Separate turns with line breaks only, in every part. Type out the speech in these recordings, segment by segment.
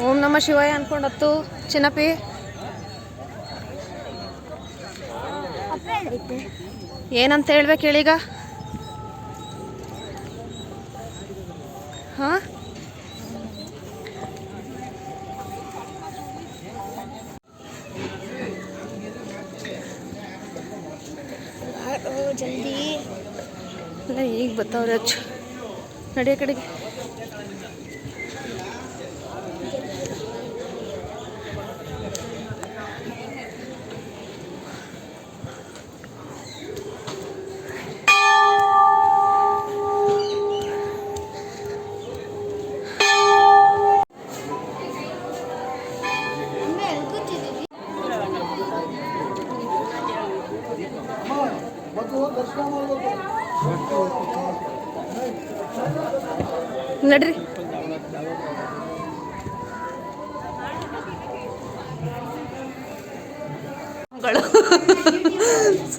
ಓಂ ನಮ ಶಿವಾಯ ಅನ್ಕೊಂಡತ್ತು ಚಿನ್ನಪಿ ಏನಂತ ಹೇಳ್ಬೇಕು ಹೇಳೀಗ ಹಾ?
ಜಲ್ದಿ.
ಇಲ್ಲ ಈಗ ಬರ್ತಾವ್ರಿ ಅಚ್ಚು. ನಡಿಯ ಕಡೆಗೆ.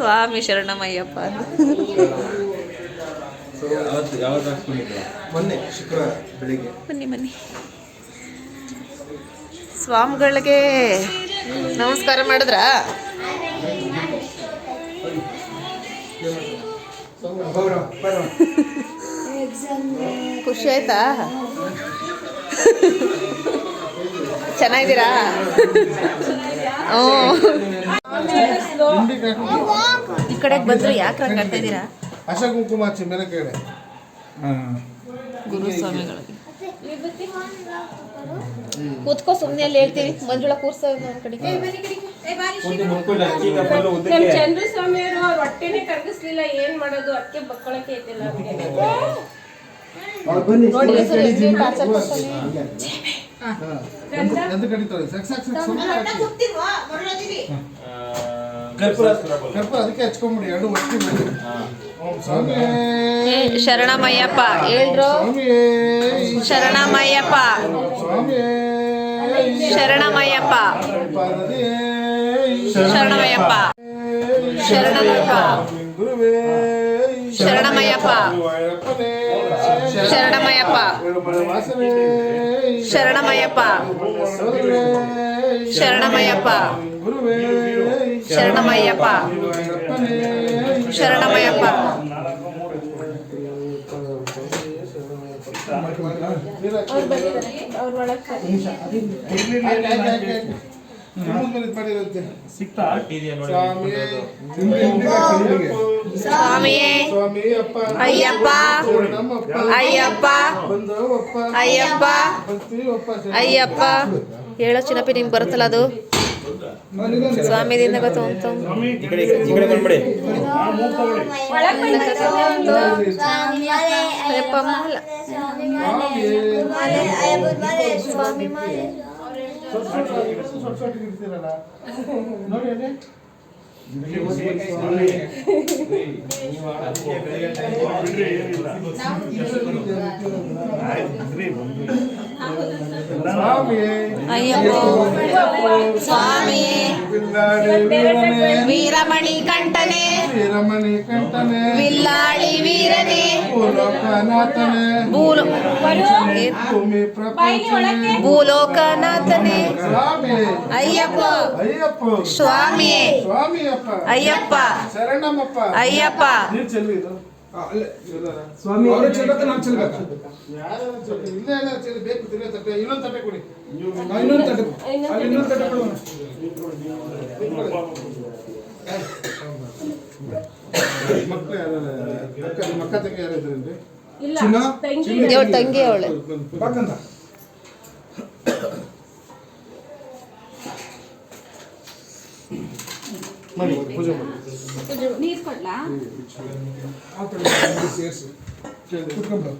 ಸ್ವಾಮಿ ಶರಣಮಯ್ಯಪ್ಪ
ಮೊನ್ನೆ ಶುಕ್ರವಾರ ಬೆಳಿಗ್ಗೆ.
ಬನ್ನಿ ಬನ್ನಿ. ಸ್ವಾಮಿಗಳಿಗೆ ನಮಸ್ಕಾರ ಮಾಡಿದ್ರಾ? ಖುಷಿ ಆಯ್ತಾ? ಚೆನ್ನಾಗಿದ್ದೀರಾ? ಹ್ಞೂ ಈ ಕಡೆಗೆ ಬಂದ್ರು ಯಾಕೆ ಹಂಗೆ ಕಟ್ತಾ ಇದ್ದೀರಾ?
ಅಶ ಕುಂಕುಮ ಹಚ್ಚಿ ಮೇಲೆ ಕೇಳಿ
ಗುರು ಸ್ವಾಮಿಗಳಿಗೆ ಕೂತ್ಕೋ ಸುಮ್ಮನೆ ಅಲ್ಲಿ ಹೇಳ್ತೀವಿ ಮಂಜುಳ ಕೂರ್ಸ ನನ್ನ ಕಡೆಗೆ.
ಈಗ ಫುಲ್
ನಮ್
ಉದ್ದಕ್ಕೆ.
ಚಂದ್ರ ಸ್ವಾಮಿಯವರು ಅವ್ರ ಹೊಟ್ಟೆನೆ ಕರಗಿಸ್ಲಿಲ್ಲ ಏನ್ ಮಾಡೋದು? ಅದಕ್ಕೆ ಬಕ್ಕೊಳಕ್ಕೆ ಐತಿಲ್ಲ
ನೋಡಿ ಸರಿ ಹೆಂಗೆ ಟಾರ್ಚರ್ ಕೊಡ್ತಾನೆ.
ಎಂತ ಕಡಿತಾಳೆ ಸಾಕ್ ಸಾಕ್ ಸಾಕ್ ಸುಮ್ಮನೆ ಹಾಕಿ
ಕರ್ಪೂರ
ಕರ್ಪೂರ ಅದಕ್ಕೆ ಹಚ್ಕೊಂಬಿಡಿ ಎರಡು ಒಟ್ಟಿ ಮಾಡಿ ಓಂ ಸ್ವಾಮಿ
ಏ, ಶರಣಮಯ್ಯಪ್ಪ ಹೇಳ್ರು
ಸ್ವಾಮಿ
ಶರಣಮಯ್ಯಪ್ಪ
ಸ್ವಾಮಿ
ಶರಣಮಯ್ಯಪ್ಪ
ಪಾರ್ವತಿ
ಶರಣಮಯ್ಯಪ್ಪ ಶರಣಮಯ್ಯಪ್ಪ
ಗುರುವೇ
ಶರಣಮಯ್ಯಪ್ಪ
ವೈರಪ್ಪನೇ
ಶರಣಮಯ್ಯಪ್ಪ
ಏಳುಮಲೆ ವಾಸವೇ
ಶರಣಮಯ್ಯಪ್ಪ
ಸೋದರೇ
ಸ್ವಾಮಿಯೇ
ಅಪ್ಪ.
ಅಯ್ಯಪ್ಪ. ಅಯ್ಯಪ್ಪ. ಅಯ್ಯಪ್ಪ. ಅಯ್ಯಪ್ಪ. ಹೇಳೋ ಚಿನ್ನಪ್ಪಿ ನಿಮ್ಗೆ ಬರುತ್ತಲ್ಲ ಅದು? ಸ್ವಾಮಿದಿಂದ ಗೊತ್ತು ಅಂತ ಅಯ್ಯಪ್ಪ ಮಾಲ.
ಸ್ವಾಮಿ ಮಾಲೆ.
ನೋಡಿ ಅಲ್ಲಿ ಸ್ವಾಮಿ
ಅಯ್ಯಪ್ಪ ಸ್ವಾಮಿಯೇ
ಬಿಲ್ಲಾಡಿ ವೀರನೇ
ವೀರಮಣಿ ಕಂಠನೆ
ವೀರಮಣಿ ಕಂಠನೆ
ವಿಲ್ಲಾಳಿ ವೀರನೇ
ಭೂಲೋಕನಾಥನೆ
ಭೂಲೋ
ಭೂಮಿ ಪ್ರಪಂಚನೆ
ಭೂಲೋಕನಾಥನೆ.
ಸ್ವಾಮಿ
ಅಯ್ಯಪ್ಪ
ಅಯ್ಯಪ್ಪ
ಸ್ವಾಮಿಯೇ
ಸ್ವಾಮಿಯಪ್ಪ
ಅಯ್ಯಪ್ಪ
ಶರಣಮ್ಮಪ್ಪ
ಅಯ್ಯಪ್ಪ.
ಚೆಲ್ಲಿ ಇದು?
ಸ್ವಾಮಿ ಅವರು ನಾನು
ಯಾರು ಚೆಲ್ಲಿ ಇಲ್ಲ ಇಲ್ಲ ಚೆಲ್ಲಿ ಬೇಕು ತಿರ್ಗಾ ತಟ್ಟೆ ಇನ್ನೊಂದು ತಟ್ಟೆ ಕೊಡಿ.
ಇನ್ನೊಂದು ತಟ್ಟೆ ಅಲ್ಲಿ ಇನ್ನೊಂದು ತಟ್ಟೆ
ಮಕ್ಕಳು ಯಾರು ಅಕ್ಕ ತಂಗಿ ಯಾರು ಇದ್ರೇನ್ರಿ?
ತಂಗಿ
ಅವಳೆ.
ಬಾಕಂದ
ಮಾಡಿ ಪೂಜೆ ಮಾಡಿ
ನೀರ್ ಕೊಡ್ಲಾ?
ಸೇರಿಸಿ. ಕುತ್ಕೊಂಡ್ಬಿಡು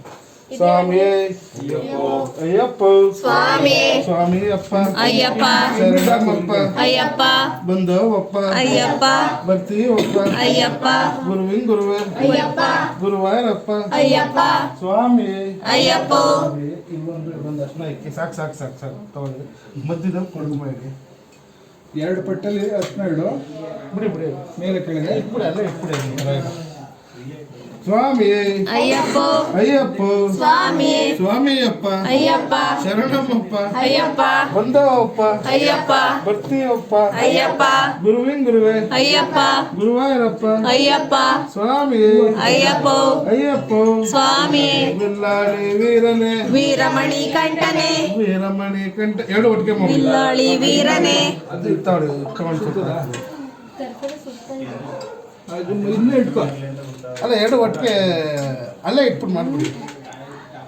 ಸ್ವಾಮಿ. ಅಯ್ಯಪ್ಪ.
ಸ್ವಾಮಿ.
ಸ್ವಾಮಿ ಅಪ್ಪ.
ಅಯ್ಯಪ್ಪ.
ಶರಣಮಪ್ಪ
ಅಯ್ಯಪ್ಪ.
ಬಂದವಪ್ಪ
ಅಯ್ಯಪ್ಪ.
ಬರ್ತೀವಪ್ಪ
ಅಯ್ಯಪ್ಪ.
ಗುರುವಿನ ಗುರುವೆ.
ಅಯ್ಯಪ್ಪ.
ಗುರುವಾಯರಪ್ಪ
ಅಯ್ಯಪ್ಪ.
ಸ್ವಾಮಿ.
ಅಯ್ಯಪ್ಪ.
ಇನ್ನೊಂದು ಒಂದು ಸಾಕ್ ಇಕ್ಕಿ ಸಾಕು ಸಾಕು ಸಾಕು ಸಾಕು. ತಗೊಳ್ಳಿ. ಮಧ್ಯದಲ್ಲಿ ಕುಂಕುಮ ಇಡಿ
ಎರಡು ಪಟ್ಟಲ್ಲಿ ಅರ್ಶನ ಇಡು
ಬಿಡಿ ಬಿಡಿ.
ಮೇಲೆ ಕೆಳಗೆ.
ಇಟ್ಬಿಡಿ ಅಲ್ಲೇ ಇಟ್ಬಿಡಿ. ಪರವಾಗಿಲ್ಲ. ಸ್ವಾಮಿ
ಅಯ್ಯಪ್ಪ
ಅಯ್ಯಪ್ಪ
ಸ್ವಾಮಿ
ಸ್ವಾಮಿಯಪ್ಪ
ಅಯ್ಯಪ್ಪ
ಶರಣಮ್ಮಪ್ಪ
ಅಯ್ಯಪ್ಪ
ಬಂದವಪ್ಪ
ಅಯ್ಯಪ್ಪ
ಬರ್ತೀವಪ್ಪ
ಅಯ್ಯಪ್ಪ
ಗುರುವಿನ ಗುರುವೆ
ಅಯ್ಯಪ್ಪ
ಗುರುವಾಯರಪ್ಪ
ಅಯ್ಯಪ್ಪ
ಸ್ವಾಮಿ
ಅಯ್ಯಪ್ಪ
ಅಯ್ಯಪ್ಪ
ಸ್ವಾಮಿ
ಬಿಲ್ಲಾಳಿ ವೀರನೇ
ವೀರಮಣಿ ಕಂಠನೆ
ವೀರಮಣಿ ಕಂಠ ಎರಡು ಒಟ್ಟಿಗೆ ಮಗು
ಬಿಲ್ಲಾಳಿ ವೀರನೆ
ಅದು ಇತ್ತಾವಳಿ ತಗೊಂಡು
ಅದು ಇನ್ನೂ ಇಟ್ಕೋ
ಅಲ್ಲ ಎರಡು ಒಟ್ಟಿಗೆ ಅಲ್ಲೇ ಇಟ್ಬಿಟ್ಟು ಮಾಡ್ಬಿಡಿ.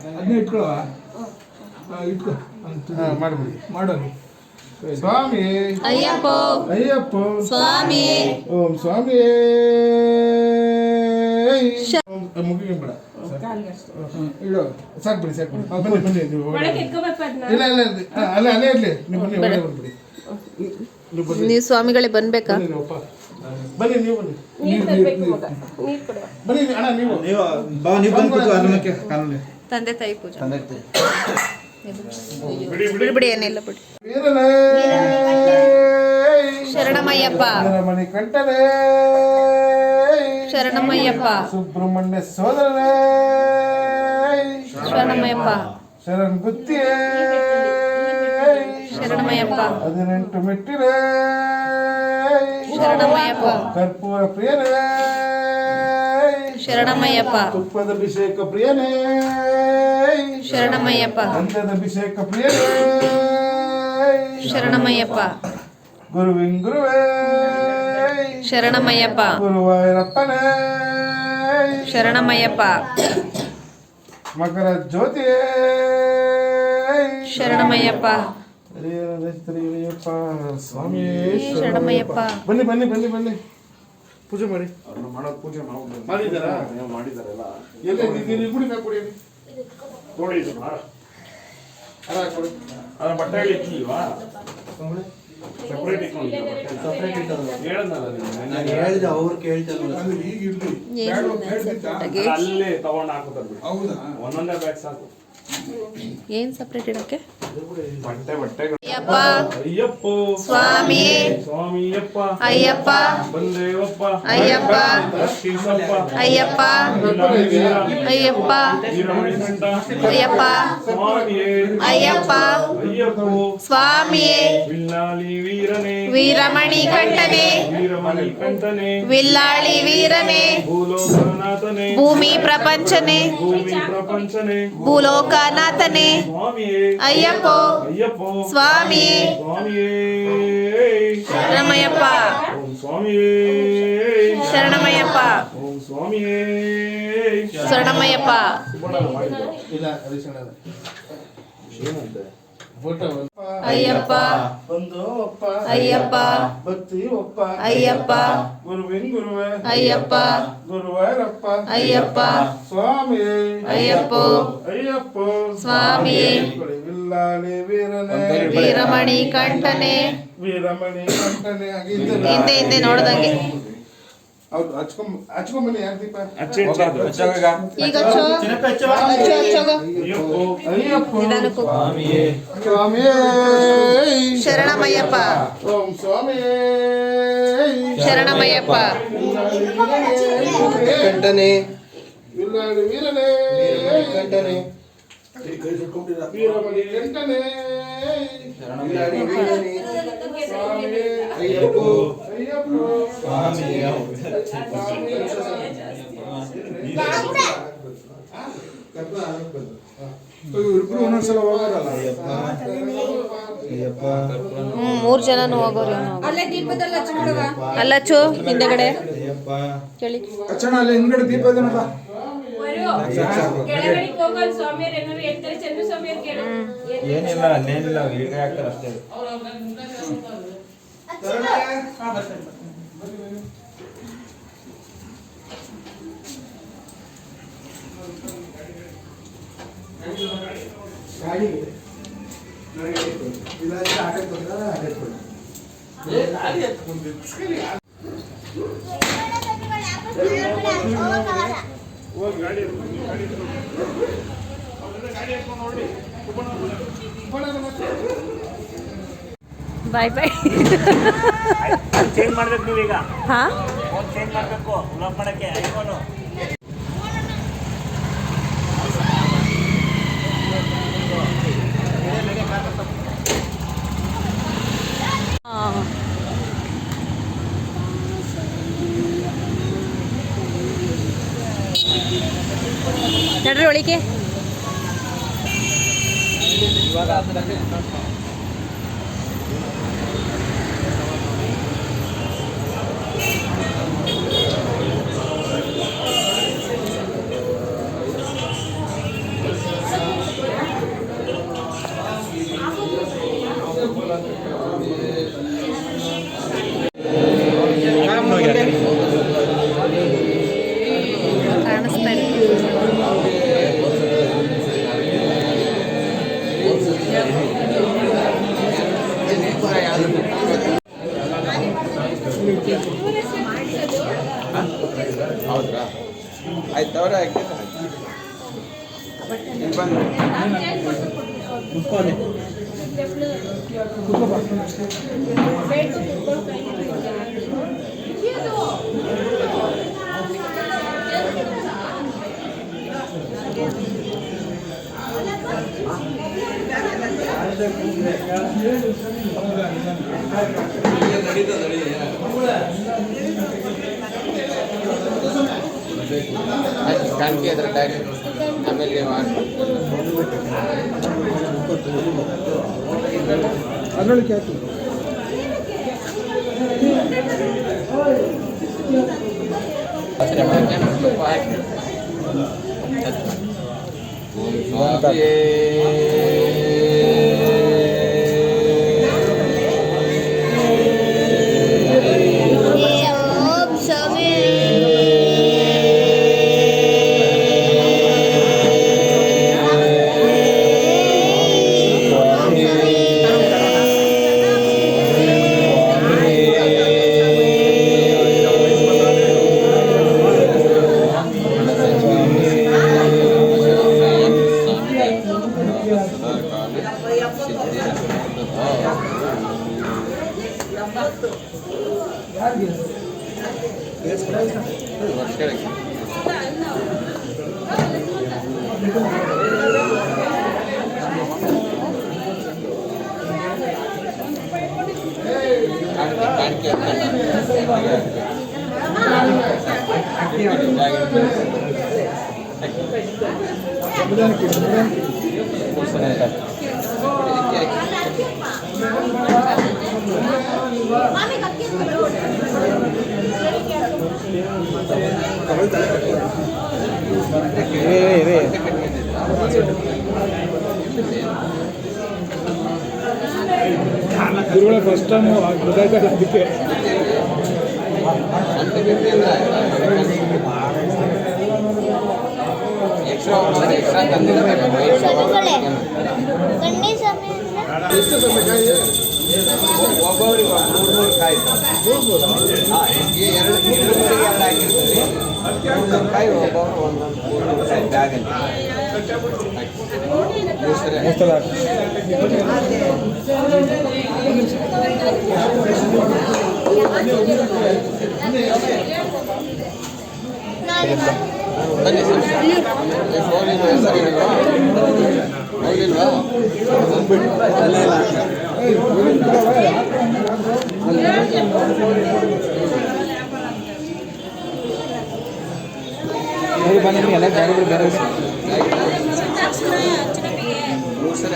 ಅದನ್ನೇ ಇಟ್ಕೊಳ್ಳೋ ಇಟ್ಕೋ.
ಮಾಡ್ಬಿಡಿ.
ಮಾಡೋದು
ಸ್ವಾಮಿ.
ಅಯ್ಯಪ್ಪ.
ಅಯ್ಯಪ್ಪ.
ಸ್ವಾಮಿ.
ಓಂ ಸ್ವಾಮಿ. ಮುಗಿಗೆ ಬೇಡ.
ಹ್ಮ್, ಇಡು.
ಸಾಕು ಬಿಡಿ ಸಾಕು ಬಿಡಿ. ಬನ್ನಿ ಬನ್ನಿ ನೀವು ಇಲ್ಲ ಇಲ್ಲ ಅಲ್ಲೇ ಅಲ್ಲೇ ಇರಲಿ. ನೀವು ಬನ್ನಿ ಬಂದ್ಬಿಡಿ ನೀವು
ಸ್ವಾಮಿಗಳೇ ಬಂದ್ಬೇಕಾ?
ಬನ್ನಿ ನೀವು ಬನ್ನಿ. ಬನ್ನಿ ಅಣ್ಣ ನೀವು.
ನೀವು ಬಾ ನೀವು ಬಂದು ಕೂತು ಅನ್ನಕ್ಕೆ ಕಾಣಲಿ
ತಂದೆ ತಾಯಿ ಪೂಜೆ.
ತಂದಕ್ಕೆ
ಬಿಡಿ ಬಿಡಿ ಏನಿಲ್ಲ ಬಿಡಿ. ಶರಣಮಯ್ಯಪ್ಪ.
ಮಣಿ ಕಂಠನೇ.
ಶರಣಮಯ್ಯಪ್ಪ.
ಸುಬ್ರಹ್ಮಣ್ಯ ಸೋದರನೇ.
ಶರಣಮಯ್ಯಪ್ಪ.
ಶರಣ್ ಗುತ್ತಿಯೇ.
ಶರಣಮಯ್ಯಪ್ಪ.
ಹದಿನೆಂಟು ಮೆಟ್ಟಿರೇ
ಶರಣಮಯ್ಯಪ್ಪ.
ಕರ್ಪೂರ ಪ್ರಿಯನೇ.
ಶರಣಮಯ್ಯಪ್ಪ.
ತುಪ್ಪದ ಅಭಿಷೇಕ ಪ್ರಿಯನೇ.
ಶರಣಮಯ್ಯಪ್ಪ.
ಗಂಧದ ಅಭಿಷೇಕ ಪ್ರಿಯನೇ.
ಶರಣಮಯ್ಯಪ್ಪ.
ಗುರುವಿನ ಗುರುವೇ.
ಶರಣಮಯ್ಯಪ್ಪ.
ಗುರುವಾಯರಪ್ಪನೇ.
ಶರಣಮಯ್ಯಪ್ಪ.
ಮಕರ ಜ್ಯೋತಿಯೇ.
ಶರಣಮಯ್ಯಪ್ಪ. ಶರಣಮಯ್ಯಪ್ಪ.
ಬನ್ನಿ ಬನ್ನಿ ಬನ್ನಿ ಬನ್ನಿ. ಪೂಜೆ ಮಾಡಿ. ಮಾಡಿದ್ದಾರಾ ಎಲ್ಲಿ ನೀವು- ನೀವು ಕುಡಿ ನಾ ಕುಡಿ ಅಲ್ಲ, ಕೊಡಿ.
ನಾನು. ಹೇಳಿದೆ ಅವ್ರು ಕೇಳ್ತಾರೆ
ಅದು ಈಗ ಇರ್ಲಿ?
ಅಲ್ಲೇ ತಗೊಂಡ್ ಹಾಕೋತಾರೆ
ಹೌದಾ?
ಒಂದೊಂದೇ ಬ್ಯಾಗ್ ಸಾಕು.
ಏನ್ ಸಪ್ರೇಟ್ ಇಡಕ್ಕೆ
ಬಟ್ಟೆ
ಅಯ್ಯಪ್ಪ.
ಅಯ್ಯಪ್ಪ.
ಸ್ವಾಮಿ.
ಸ್ವಾಮಿಯಪ್ಪ
ಅಯ್ಯಪ್ಪ.
ಬಂದೇವಪ್ಪ.
ಅಯ್ಯಪ್ಪ. ಅಯ್ಯಪ್ಪ. ಅಯ್ಯಪ್ಪ. ಅಯ್ಯಪ್ಪ. ಅಯ್ಯಪ್ಪ.
ಅಯ್ಯಪ್ಪ
ಸ್ವಾಮಿಯೇ
ವಿಲ್ಲಾಳಿ ವೀರನೇ.
ವೀರಮಣಿ ಕಂಠನೆ.
ವೀರಮಣಿ ಕಂಠನೆ.
ವಿಲ್ಲಾಳಿ ವೀರನೇ.
ಭೂಲೋಕನಾಥನೆ.
ಭೂಮಿ ಪ್ರಪಂಚನೆ.
ಭೂಮಿ ಪ್ರಪಂಚನೆ.
ಭೂಲೋಕನಾಥನೆ.
ಸ್ವಾಮಿಯೇ.
ಅಯ್ಯಪ್ಪ.
ஐயப்போ.
சுவாமி.
சரணமையப்பா.
சரணமையப்பா.
சரணமையப்பா. ஐயப்பா.
ஐயப்பா.
பக்தி ஒப்பா
ஐயப்பா.
குருவின் குருவ ஐயப்பா.
குருவாரப்பா
ஐயப்பா. சுவாமி
ஐயப்போ.
ஐயப்போ. சுவாமி
ಅಯ್ಯಪ್ಪ
ಗುರುವಿನ ಗುರುವೆ
ಅಯ್ಯಪ್ಪ
ಗುರುವಾಯರಪ್ಪ
ಅಯ್ಯಪ್ಪ
ಸ್ವಾಮಿ
ಅಯ್ಯಪ್ಪ
ಅಯ್ಯಪ್ಪ
ಸ್ವಾಮಿ
ವಿಲ್ಲಾಳಿ ವೀರನೇ
ವೀರಮಣಿ ಕಂಠನೆ
ವೀರಮಣಿ ಕಂಠನೆ
ಹಿಂದೆ ಹಿಂದೆ ನೋಡ್ದಂಗೆ
ಹೌದು ಹಚ್ಕೊಂಡ್ ಹಚ್ಕೊಂಬನ್ನಿ ಯಾರು ದೀಪ
ಈಗ ಹಚ್ಚು. ಹಚ್ಚು, ಹಚ್ಚೋಗು.
ಅಯ್ಯಪ್ಪ
ನಿಧಾನಕ್ಕೂ.
ಸ್ವಾಮಿ
ಶರಣಮಯ್ಯಪ್ಪ
ಓಂ ಸ್ವಾಮಿ
ಶರಣಮಯ್ಯಪ್ಪ
ಕಂಠನೆ ವಿಲ್ಲಾಳಿ ವೀರನೇ ಕಂಠನೆ
ಒಂದೊಂದ್ಸಲ ಹೋಗೋರಲ್ಲ
ಹ್ಮ್ ಮೂರ್ ಜನನು ಹೋಗೋರು ಅಲ್ಲಚ್ಚು ಹಿಂದೆಗಡೆ. ಚಳಿ
ಅಚ್ಚಣ ಅಲ್ಲಿ ಹಿಂದ್ಗಡೆ ದೀಪ ಇದನ್ನಪ್ಪ
ಬರು
ಕೆಳಗಡೆ ಹೋಗಲ್ ಸ್ವಾಮಿಯರ್ ಏನಾರು ಹೇಳ್ತಾರೆ ಚಂದ್ರ ಸ್ವಾಮಿಯರ್ ಕೇಳು
ಏನಿಲ್ಲ ಅಲ್ಲೇನಿಲ್ಲ ಈಗ ಹಾಕ್ತಾರೆ ಅಷ್ಟೇ
ಗಾಡಿ ಇಲ್ಲಾಂದ್ರೆ ಆಟಕ್ಕೆ ಬಂದ್ರೆ ಆಟಕ್ಕೆ ಬಂದ್ರೆ
ಹೋಗಿ ಗಾಡಿ ಎತ್ಕೊಂಡು, ಗಾಡಿ ಗಾಡಿ ಎತ್ಕೊಂಡು.
ಬಾಯ್ ಬಾಯ್
ಚೇಂಜ್ ಮಾಡ್ಬೇಕು ನೀವೀಗ.
ಹಾ?
ಚೇಂಜ್ ಮಾಡಬೇಕು. ಬ್ಲಾಕ್ ಮಾಡಕ್ಕೆ ಐಫೋನು
ನಡ್ರಿ ಒಳಿಗೆ
ಕಾಣಿಕೆ ಅದ್ರ ಟ್ಯಾಗ್ ಆಮೇಲೆ
ಅದರೊಳಗೆ ಹಾಕಿ
ಸ್ವಲ್ಪ ಹಾಕಿ ಓಂ ಸ್ವಾಮಿಯೇ ಕಾಣಿಕೆ
ಗುರುಗಳ ಫಸ್ಟ್ ಟೈಮ್ ಗೊತ್ತಾಯ್ತಲ್ಲ ಅದಕ್ಕೆ ಎಷ್ಟು ಸಮಯ ಕಾಯಿ
ಒಬ್ಬೊಬ್ರಿಗೆ ಮೂರು ಮೂರು ಕಾಯಿ ಹಾಂ ಈ ಎರಡು ಮೂರು ಎರಡು ಹಾಕಿರ್ತೀವಿ ಒಂದೊಂದು ಕಾಯಿ ಒಬ್ಬೊಬ್ರು ಒಂದೊಂದು ಮೂರು ಮೂರು ಕಾಯಿ ಬ್ಯಾಗಲ್ಲಿ ಮೂರು ಸರಿ ಬನ್ನಿ ಸರ್. ಫೋನ್ ಇಲ್ಲ ಸರ್ ಇಲ್ವಾ ಹೋಗಿಲ್ವಾ ಮೂರು ಬಂದ ಎಲ್ಲ ಬೇರೆ ಬೇರೆ ಮೂರು ಸರಿ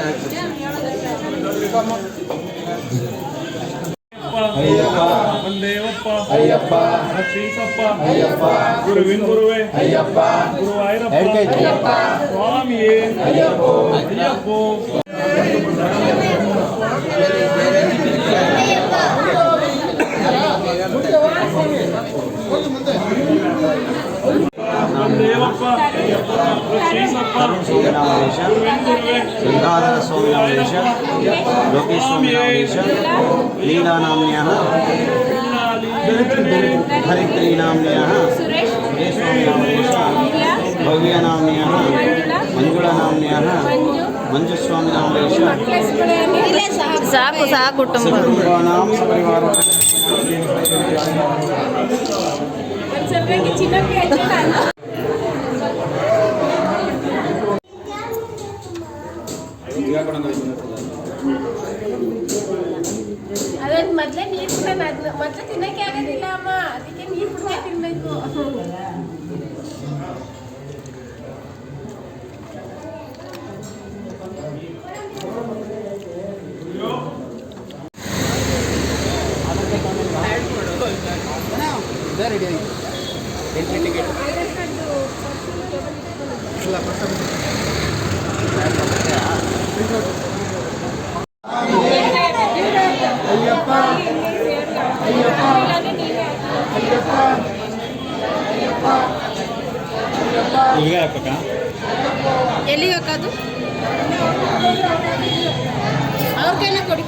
ஐயப்பா.
ஐயப்பா.
வந்தேவப்பா
ஐயப்பா. ஸ்ரீசப்பா
ஐயப்பா.
குருவின் குருவே.
ஐயப்பா.
குருவாயிரப்பா ஐயப்பா. சுவாமியே.
ஐயப்போ.
ஐயப்போ. ஐயப்பா.
ಗಂಗಾಧರ ಸೋಮನಾಮದೇಶ ಲೋಕೇಶ್ ಸೋಮನಾಮದೇಶ ಲೀಲಾನಾಮ್ನ್ಯः ಹರಿತ್ರೀನಾಮ್ನ್ಯः
ಸುರೇಶ್
ಸುರೇಶ್ ಸೋಮನಾಮದೇಶ ಭವ್ಯನಾಮ್ನ್ಯः ಮಂಜುಳನಾಮ್ನ್ಯः ಮಂಜುಸ್ವಾಮಿನಾಮದೇಶ
ಸಾಕು ಸಾಕು ಕುಟುಂಬ
ಸಕುಟುಂಬಾನಾಂ ಸಪರಿವಾರ
ಒಂದ್ಸಲ ಮೊದ್ಲೇ ನೀರು ಮೊದ್ಲು ತಿನ್ನಕ್ಕೆ ಆಗೋದಿಲ್ಲ ಅಮ್ಮ. ಅದಕ್ಕೆ ನೀರು ಬಿಡ್ತಾ ತಿನ್ಬೇಕು.
ಎಲ್ಲಿಗೆ ಹಾಕೋದು ಅವ್ರ ಕೈಲ ಕೊಡಿ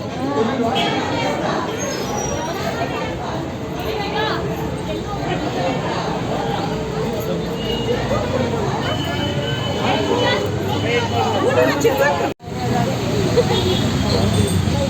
ಸ್ವಾಮಿಯೇ